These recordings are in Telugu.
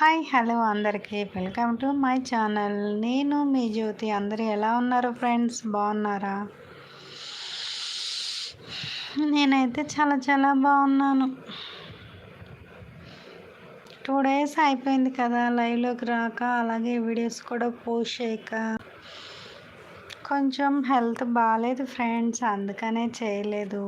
హాయ్ హలో అందరికీ. Welcome to my channel. నేను మీ జ్యోతి. అందరూ ఎలా ఉన్నారు ఫ్రెండ్స్? బాగున్నారా? నేనైతే చాలా చాలా బాగున్నాను. టూ డేస్ అయిపోయింది కదా లైవ్లోకి రాక. అలాగే వీడియోస్ కూడా పోస్ట్ చేయక. కొంచెం హెల్త్ బాగాలేదు ఫ్రెండ్స్. అందుకనే చేయలేదు.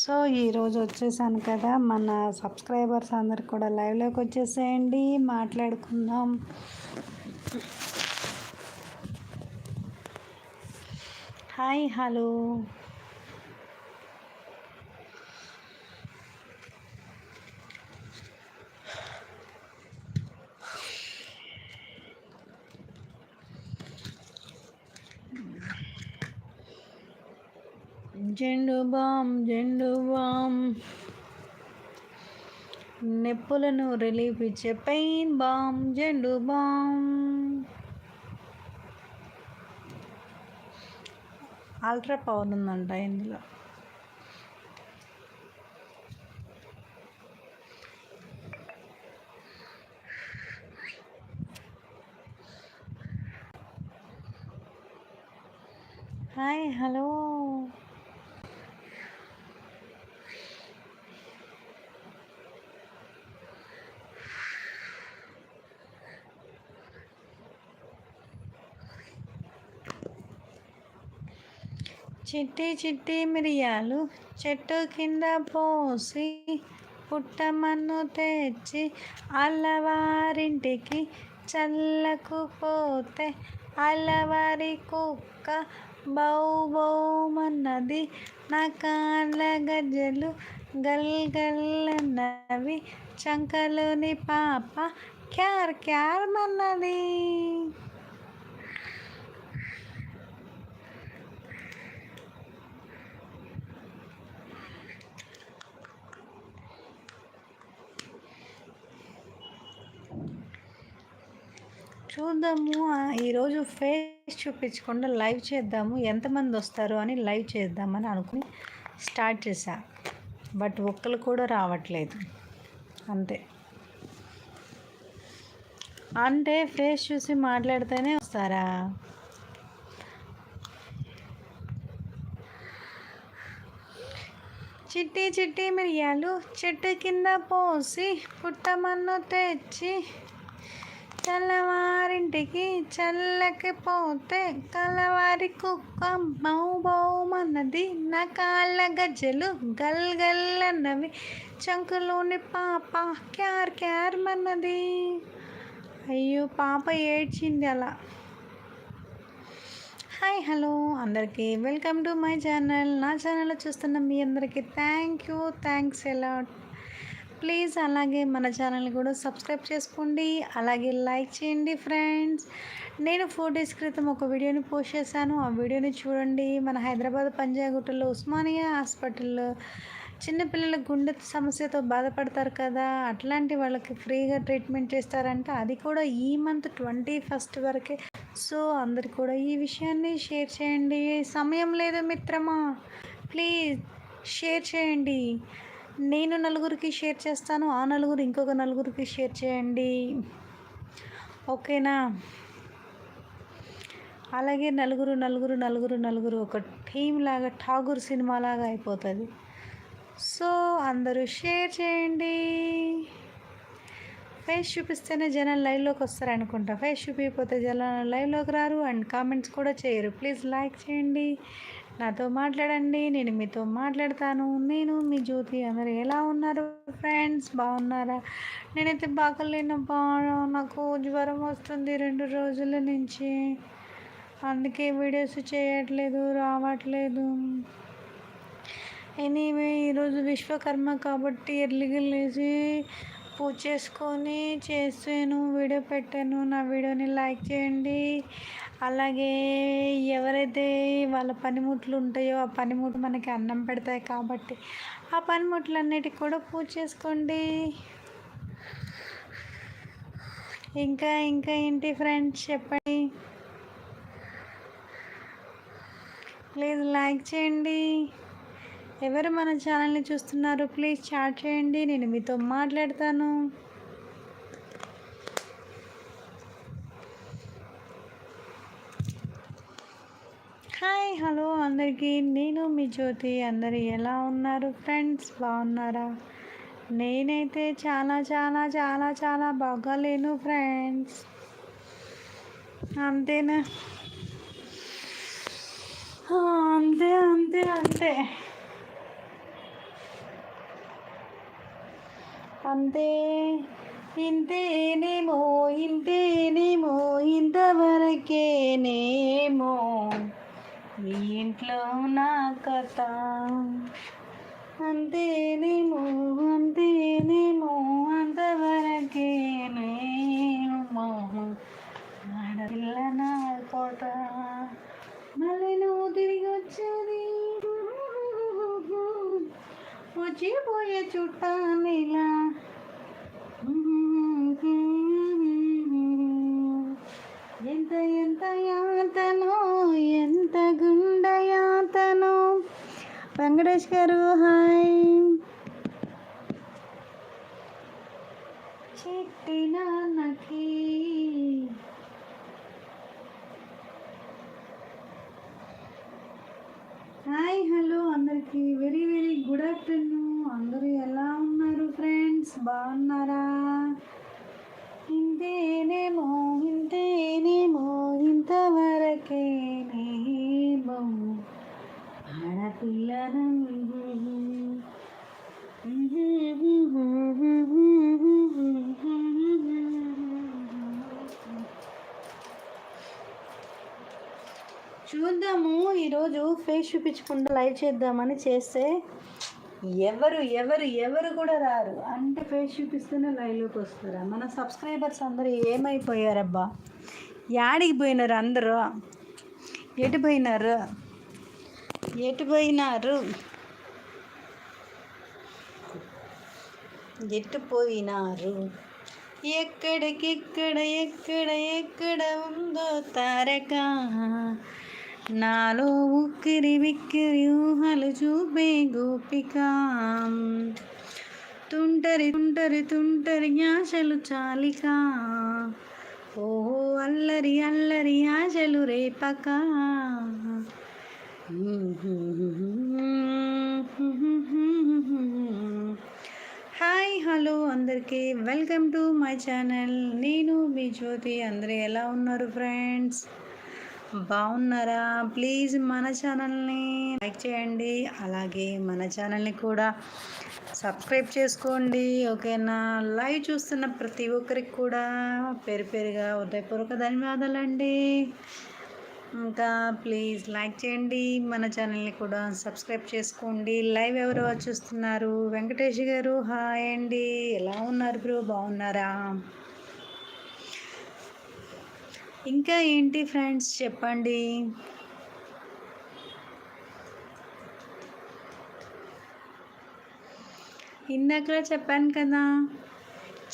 సో ఈరోజు వచ్చేసాను కదా మన సబ్స్క్రైబర్స్ అందరు కూడా లైవ్లోకి వచ్చేసేయండి మాట్లాడుకుందాం. Hi hello. Zandu balm Zandu balm నొప్పులను రిలీఫ్ ఇచ్చే pain balm Zandu balm ultra power ఉందంట ఇందులో. Hi hello. చిట్టి చిట్టి మిరియాలు చెట్టు కింద పోసి పుట్టమన్ను తెచ్చి అల్లవారింటికి చల్లకు పోతే అల్లవారి కుక్క బౌ బౌమన్నది నా కాళ్ళ గజ్జలు గల్ గల్లన్నవి చంకలోని పాప క్యార్ క్యార్ మన్నది. చూద్దాము. ఈరోజు ఫేస్ చూపించకుండా లైవ్ చేద్దాము. ఎంతమంది వస్తారు అని లైవ్ చేద్దామని అనుకుని స్టార్ట్ చేశా. బట్ ఒక్కరు కూడా రావట్లేదు. అంతే. అంటే ఫేస్ చూసి మాట్లాడితేనే వస్తారా? చిట్టి చిట్టి మిరియాలు చెట్టు కింద పోసి పుట్టమన్ను తెచ్చి చల్లవారింటికి చల్లకి పోతే కలవారి కుక్క మౌబౌమన్నది. నా కాళ్ళ గజ్జలు గల్ గల్ అన్నవి చంకులోని పాప క్యార్ క్యార్ మన్నది. అయ్యో పాప ఏడ్చింది అలా. Hi hello. అందరికీ వెల్కమ్ టు మై ఛానల్. నా ఛానల్లో చూస్తున్న మీ అందరికీ thank you. Thanks a lot. Please అలాగే మన ఛానల్ కూడా సబ్స్క్రైబ్ చేసుకోండి. అలాగే లైక్ చేయండి ఫ్రెండ్స్. నేను ఫోర్ డేస్ క్రితం ఒక వీడియోని పోస్ట్ చేశాను. ఆ వీడియోని చూడండి. మన హైదరాబాద్ పంజాగుట్టలో ఉస్మానియా హాస్పిటల్లో చిన్నపిల్లల గుండె సమస్యతో బాధపడతారు కదా అట్లాంటి వాళ్ళకి ఫ్రీగా ట్రీట్మెంట్ చేస్తారంట. అది కూడా ఈ మంత్ ట్వంటీ ఫస్ట్ వరకే. సో అందరు కూడా ఈ విషయాన్ని షేర్ చేయండి. సమయం లేదు మిత్రమా. ప్లీజ్ షేర్ చేయండి. నేను నలుగురికి షేర్ చేస్తాను ఆ నలుగురు ఇంకొక నలుగురికి షేర్ చేయండి. ఓకేనా? అలాగే నలుగురు నలుగురు నలుగురు నలుగురు ఒక టీం లాగా ఠాగూర్ సినిమా లాగా అయిపోతుంది. సో అందరూ షేర్ చేయండి. ఫేస్ చూపిస్తేనే జనం లైవ్లోకి వస్తారు అనుకుంటా ఫేస్ చూపించకపోతే జనాలు లైవ్లోకి రారు అండ్ కామెంట్స్ కూడా చేయరు. ప్లీజ్ లైక్ చేయండి. నాతో మాట్లాడండి నేను మీతో మాట్లాడతాను. నేను మీ జ్యోతి అందరు ఎలా ఉన్నారు ఫ్రెండ్స్? బాగున్నారా? నేనైతే బాగలేను నాకు జ్వరం వస్తుంది రెండు రోజుల నుంచి. అందుకే వీడియోస్ చేయట్లేదు రావట్లేదు. ఎనీవే ఈరోజు విశ్వకర్మ కాబట్టి ఎర్లీగా లేచి పూజ చేసుకొని చేసాను వీడియో పెట్టాను. నా వీడియోని లైక్ చేయండి. అలాగే ఎవరైతే వాళ్ళ పనిముట్లు ఉంటాయో ఆ పనిముట్లు మనకి అన్నం పెడతాయి కాబట్టి ఆ పనిముట్లన్నిటికి కూడా పూజ చేసుకోండి. ఇంకా ఇంకా ఏంటి ఫ్రెండ్స్ చెప్పండి? ప్లీజ్ లైక్ చేయండి. ఎవరు మన ఛానల్ని చూస్తున్నారు ప్లీజ్ చాట్ చేయండి. నేను మీతో మాట్లాడతాను. హాయ్ హలో అందరికీ. నేను మీ జ్యోతి. అందరు ఎలా ఉన్నారు? ఫ్రెండ్స్ బాగున్నారా? నేనైతే చాలా చాలా చాలా చాలా బాగలేను ఫ్రెండ్స్. అంతేనా? అంతే అంతే అంతే. అంతే. ఇంతేనేమో ఇంతేనేమో ఇంతవరకేనేమో. మీ ఇంట్లో నా కథ అంతేనేమో అంతేనేమో అంతవరకే అంతవరకేనేమో ఆడపిల్ల నా కోట. మళ్ళీ నువ్వు తిరిగి వచ్చేది? వచ్చిపోయే చుట్టానిలా ఎంత ఎంత యాతనో ఎంత గుండ యాతనో. వెంకటేష్ గారు హాయ్. చిట్టి నాన్నకి హాయ్ హలో అందరికీ. Very very good afternoon. అందరూ ఎలా ఉన్నారు ఫ్రెండ్స్? బాగున్నారా? ఇంతేనేమో ఇంతేనేమో ఇంతవరకేనేమో ఆడపిల్లను చూద్దాము ఈరోజు ఫేస్ చూపించకుండా లైవ్ చేద్దామని చేస్తే ఎవరు ఎవరు ఎవరు కూడా రారు. అంటే ఫేస్ చూపిస్తూనే లైవ్లోకి వస్తారా? మన సబ్స్క్రైబర్స్ అందరూ ఏమైపోయారబ్బా? యాడికి పోయినారు అందరూ? ఎటు పోయినారు? ఎటు పోయినారు? ఎటు పోయినారు? ఎక్కడికెక్కడ ఎక్కడ ఎక్కడ ఉందో తారక? నాలో ఉక్కిరి విక్కిరి ఊహలు చూపే గోపిక. తుంటరి తుంటరి తుంటరి ఆశలు చాలిక. ఓహో అల్లరి అల్లరి ఆశలు రేపక. హాయ్ హలో అందరికీ. Welcome to my channel. నేను మీ జ్యోతి. అందరూ ఎలా ఉన్నారు ఫ్రెండ్స్? బాగున్నారా? ప్లీజ్ మన ఛానల్ని లైక్ చేయండి. అలాగే మన ఛానల్ని కూడా సబ్స్క్రైబ్ చేసుకోండి. ఓకేనా? లైవ్ చూస్తున్న ప్రతి ఒక్కరికి కూడా పేరు పేరుగా ఉదయపూర్వక ధన్యవాదాలండి ఇంకా ప్లీజ్ లైక్ చేయండి. మన ఛానల్ని కూడా సబ్స్క్రైబ్ చేసుకోండి. లైవ్ ఎవరు చూస్తున్నారు? వెంకటేష్ గారు. హాయ్ అండి. ఎలా ఉన్నారు బ్రో? బాగున్నారా? ఇంకా ఏంటి ఫ్రెండ్స్ చెప్పండి? ఇందాక చెప్పాను కదా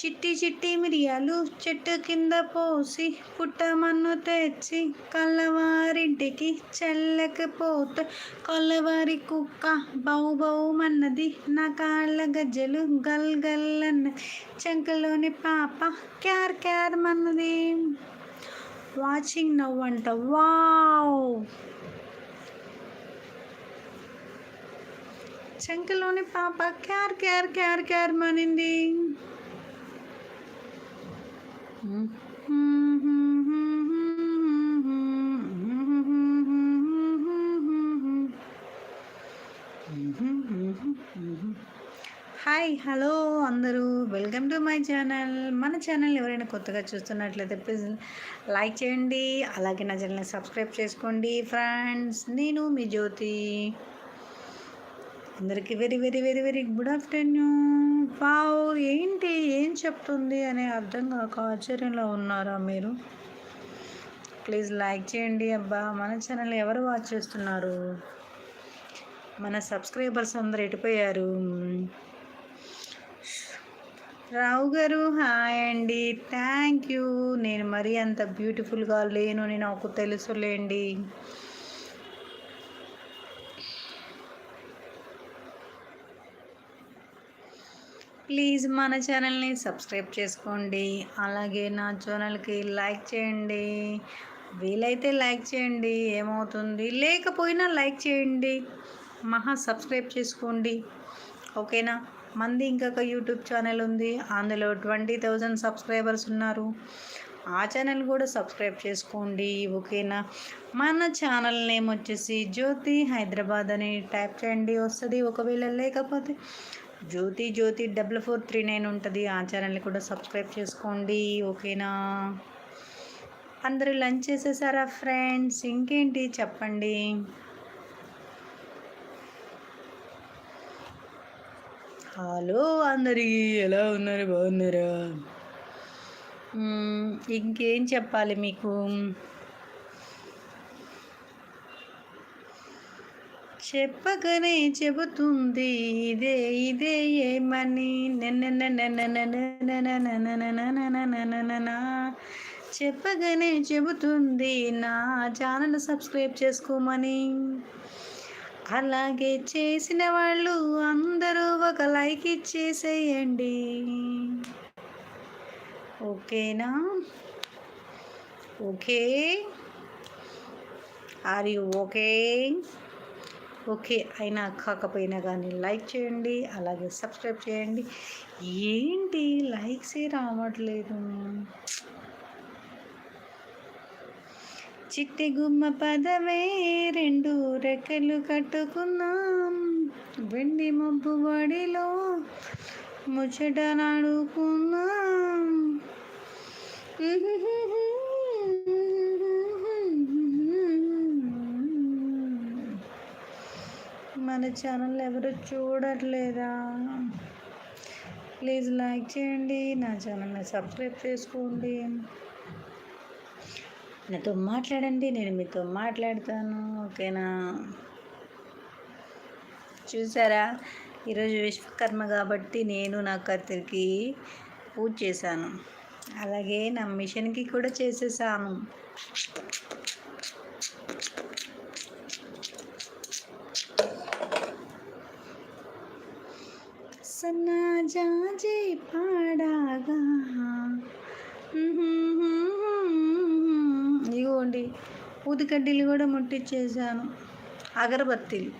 చిట్టి చిట్టి మిరియాలు చెట్టు కింద పోసి పుట్టమన్ను తెచ్చి కళ్ళవారింటికి చెల్లకపోతే కొల్లవారి కుక్క బౌ బౌ మన్నది నా కాళ్ళ గజ్జలు గల్ గల్ అన్నది చెంకలోని పాప క్యార్ క్యార్ మన్నది. వాచింగ్ నవ్వంట వావ్ చెంకలోని పాప క్యార్ క్యార్ క్యార్ క్యార్ మనింది హాయ్ హలో అందరూ. Welcome to my channel. మన ఛానల్ ఎవరైనా కొత్తగా చూస్తున్నట్లయితే ప్లీజ్ లైక్ చేయండి. అలాగే నా ఛానల్ని సబ్స్క్రైబ్ చేసుకోండి. ఫ్రెండ్స్ నేను మీ జ్యోతి. అందరికీ very very very very good afternoon. Wow ఏంటి? ఏం చెప్తుంది అనే అర్థం కాక ఆశ్చర్యంలో ఉన్నారా మీరు? ప్లీజ్ లైక్ చేయండి అబ్బా. మన ఛానల్ ఎవరు వాచ్ చేస్తున్నారు? మన సబ్స్క్రైబర్స్ అందరు ఎటుపోయారు? రావు గారు హాయ్ అండి. థ్యాంక్ యూ నేను మరీ అంత బ్యూటిఫుల్గా లేను నేను నాకు తెలుసులేండి. ప్లీజ్ మన ఛానల్ని సబ్స్క్రైబ్ చేసుకోండి. అలాగే నా ఛానల్కి లైక్ చేయండి. వీలైతే లైక్ చేయండి. ఏమవుతుంది? లేకపోయినా లైక్ చేయండి. మహా సబ్స్క్రైబ్ చేసుకోండి. ఓకేనా మంది ఇంకొక యూట్యూబ్ ఛానల్ ఉంది. అందులో ట్వంటీ థౌజండ్ సబ్స్క్రైబర్స్ ఉన్నారు. ఆ ఛానల్ కూడా సబ్స్క్రైబ్ చేసుకోండి ఓకేనా? మన ఛానల్ నేమ్ వచ్చేసి జ్యోతి హైదరాబాద్ అని టైప్ చేయండి వస్తుంది. ఒకవేళ లేకపోతే Jyothi Jyothi double four three nine ఉంటుంది. ఆ ఛానల్ని కూడా సబ్స్క్రైబ్ చేసుకోండి ఓకేనా? అందరూ లంచ్ చేసేసారా ఫ్రెండ్స్? ఇంకేంటి చెప్పండి? హలో అందరికీ ఎలా ఉన్నారు? బాగున్నారా? ఇంకేం చెప్పాలి మీకు? చెప్పగానే చెబుతుంది ఇదే ఇదే ఏమని? చెప్పగానే చెబుతుంది నా ఛానల్ సబ్స్క్రైబ్ చేసుకోమని అలాగే చేసిన వాళ్ళు అందరూ ఒక లైక్ ఇచ్చేసేయండి. ఓకేనా? Okay. Are you okay? Okay. అయినా కాకపోయినా కానీ లైక్ చేయండి అలాగే సబ్స్క్రైబ్ చేయండి. ఏంటి లైక్సే రావట్లేదు? చిట్టి గుమ్మ పదవే రెండు రెక్కలు కట్టుకున్నాం. వెండి మబ్బు వడిలో ముచ్చట నాడుకున్నాం. మన ఛానల్ ఎవరు చూడట్లేదా? ప్లీజ్ లైక్ చేయండి. నా ఛానల్ని సబ్స్క్రైబ్ చేసుకోండి. నాతో మాట్లాడండి నేను మీతో మాట్లాడతాను ఓకేనా? చూసారా? ఈరోజు విశ్వకర్మ కాబట్టి నేను నా కత్తిరికి పూజ చేశాను. అలాగే నా మిషన్కి కూడా చేసేసాను. సన్నాజాజి పాడాగా. ఇదిగోండి ఊదికడ్డీలు కూడా ముట్టించేసాను అగరబత్తీలు.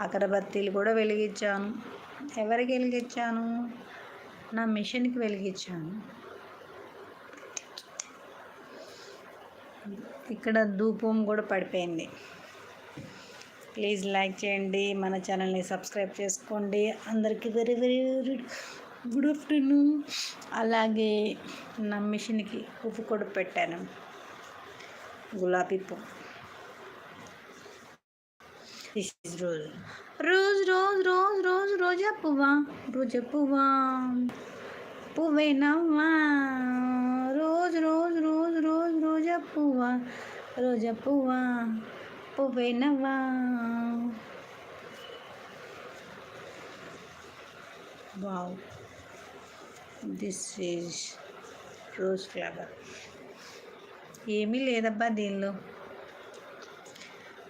అగరబత్తీలు కూడా వెలిగించాను. ఎవరికి వెలిగించాను? నా మిషన్కి వెలిగించాను. ఇక్కడ ధూపం కూడా పడిపోయింది. ప్లీజ్ లైక్ చేయండి. మన ఛానల్ని సబ్స్క్రైబ్ చేసుకోండి. అందరికీ వెరీ వెరీ గుడ్ ఆఫ్టర్నూన్. అలాగే నా మిషన్కి ఉప్పు కూడా పెట్టాను. గులాబీ పువ్వు this is rose rose rose rose rose రోజా పువ్వా రోజా పువ్వా పువ్వే నవ్వా రోజ్ రోజ్ రోజ్ రోజ్ రోజా పువ్వా రోజా పువ్వా పువ్వే నవ్వా wow this is rose flower ఏమీ లేదబ్బా దీనిలో.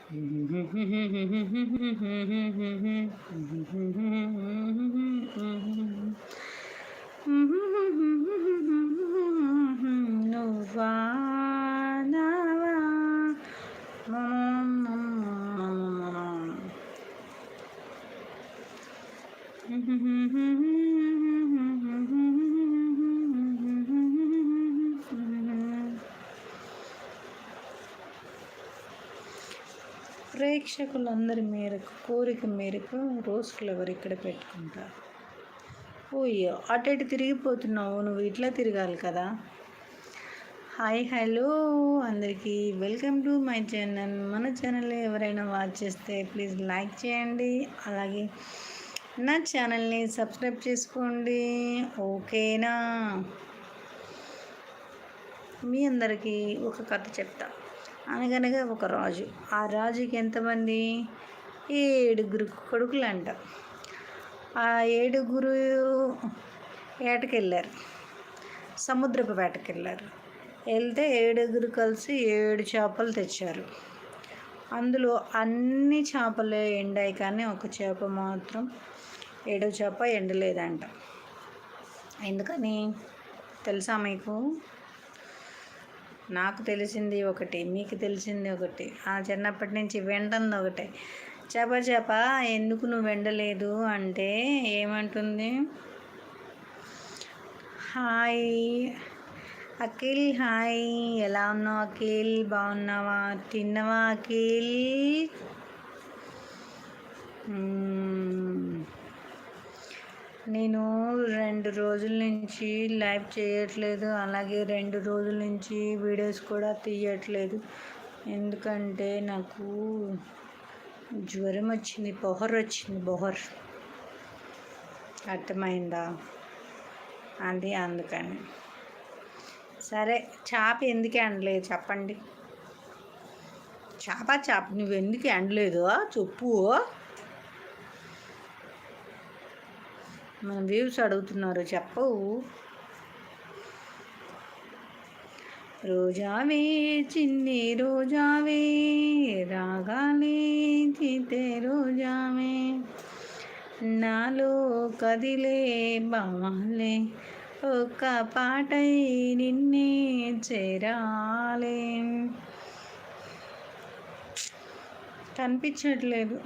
నువ్వా ప్రేక్షకులందరి మేరకు కోరిక మేరకు రోజ్ ఫ్లవర్ ఇక్కడ పెట్టుకుంటారు. ఓయ్యో అటు ఇటు తిరిగిపోతున్నావు నువ్వు ఇట్లా తిరగాలి కదా. హాయ్ హలో అందరికీ వెల్కమ్ టు మై ఛానల్. మన ఛానల్ ఎవరైనా వాచ్ చేస్తే ప్లీజ్ లైక్ చేయండి. అలాగే నా ఛానల్ని సబ్స్క్రైబ్ చేసుకోండి. ఓకేనా? మీ అందరికీ ఒక కథ చెప్తా. అనగనగా ఒక రాజు. ఆ రాజుకి ఎంతమంది? ఏడుగురు కొడుకులు అంట ఆ ఏడుగురు వేటకెళ్ళారు సముద్రపు వేటకెళ్ళారు. వెళ్తే ఏడుగురు కలిసి ఏడు చేపలు తెచ్చారు. అందులో అన్ని చేపలు ఎండాయి కానీ ఒక చేప మాత్రం ఏడో చేప ఎండలేదంట. ఎందుకని? తెలుసా మీకు? నాకు తెలిసింది ఒకటి మీకు తెలిసింది ఒకటి ఆ చిన్నప్పటి నుంచి వింటుంది ఒకటే. చెప్ప చెప్ప ఎందుకు నువ్వు వెండలేదు అంటే ఏమంటుంది? Hi Akhil hi. ఎలా ఉన్నావు అఖిల్? బాగున్నావా? తిన్నవా అఖిల్? నేను రెండు రోజుల నుంచి లైవ్ చేయట్లేదు. అలాగే రెండు రోజుల నుంచి వీడియోస్ కూడా తీయట్లేదు. ఎందుకంటే నాకు జ్వరం వచ్చింది బొహర్ వచ్చింది బొహర్ అర్థమైందా? అది అందుకని. సరే చాప ఎందుకు అనలేదు చెప్పండి? చేప చేప నువ్వు ఎందుకు ఎండలేదు? చెప్పు. మన వ్యూస్ అడుగుతున్నారు చెప్పవు. రోజావే చిన్ని రోజావే రాగాలే చితే రోజావే. నాలో కదిలే బాలే ఒక పాటై నిన్నే చేరాలే. కనిపించట్లేదు.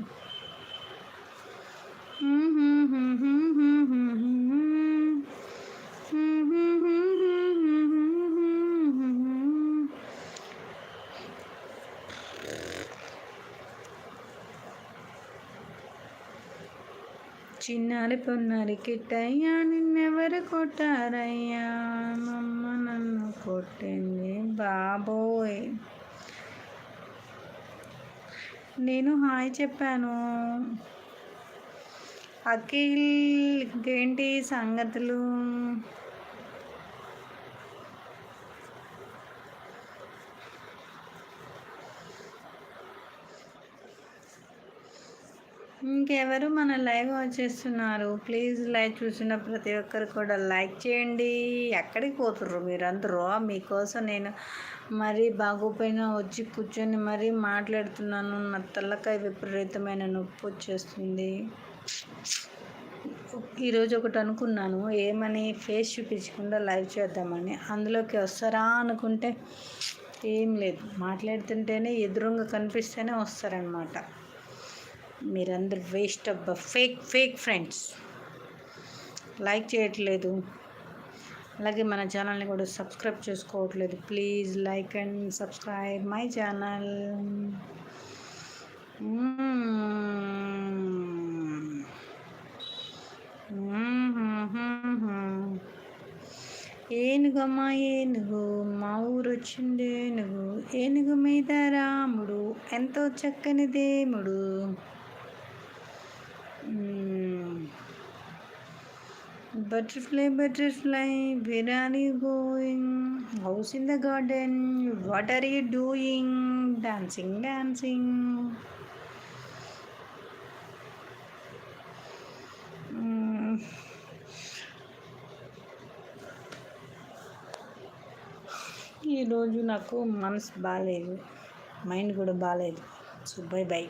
చిన్నారి పొన్నారి కిట్టయ్యా నిన్నెవరు కొట్టారయ్యా? మమ్మ నన్ను కొట్టింది బాబోయ్. నేను హాయ్ చెప్పాను. అఖిల్ ఇంకేంటి సంగతులు? ఇంకెవరు మన లైవ్ వచ్చేస్తున్నారు? ప్లీజ్ లైవ్ చూసిన ప్రతి ఒక్కరు కూడా లైక్ చేయండి. ఎక్కడికి పోతుర్రు మీరందరూ? మీకోసం నేను మరీ బాగోపోయినా వచ్చి కూర్చొని మరీ మాట్లాడుతున్నాను. నా తల్లకాయ విపరీతమైన నొప్పి వచ్చేస్తుంది. ఈరోజు ఒకటి అనుకున్నాను ఏమని ఫేస్ చూపించకుండా లైవ్ చేద్దామని. అందులోకి వస్తారా అనుకుంటే ఏం లేదు. మాట్లాడుతుంటేనే ఎదురుగా కనిపిస్తేనే వస్తారనమాట మీరందరు వేస్ట్ అబ్బ ఫేక్ ఫేక్ ఫ్రెండ్స్ లైక్ చేయట్లేదు. అలాగే మన ఛానల్ని కూడా సబ్స్క్రైబ్ చేసుకోవట్లేదు. Please like and subscribe my channel ఏనుగమ్మా ఏనుగు మా ఊరు ఊరొచ్చిండేనుగు ఏనుగు. మీద రాముడు ఎంతో చక్కని దేముడు butterfly butterfly biryani going house in the garden what are you doing dancing dancing. ఈరోజు నాకు మనసు బాగాలేదు మైండ్ కూడా బాగాలేదు సో బై బై.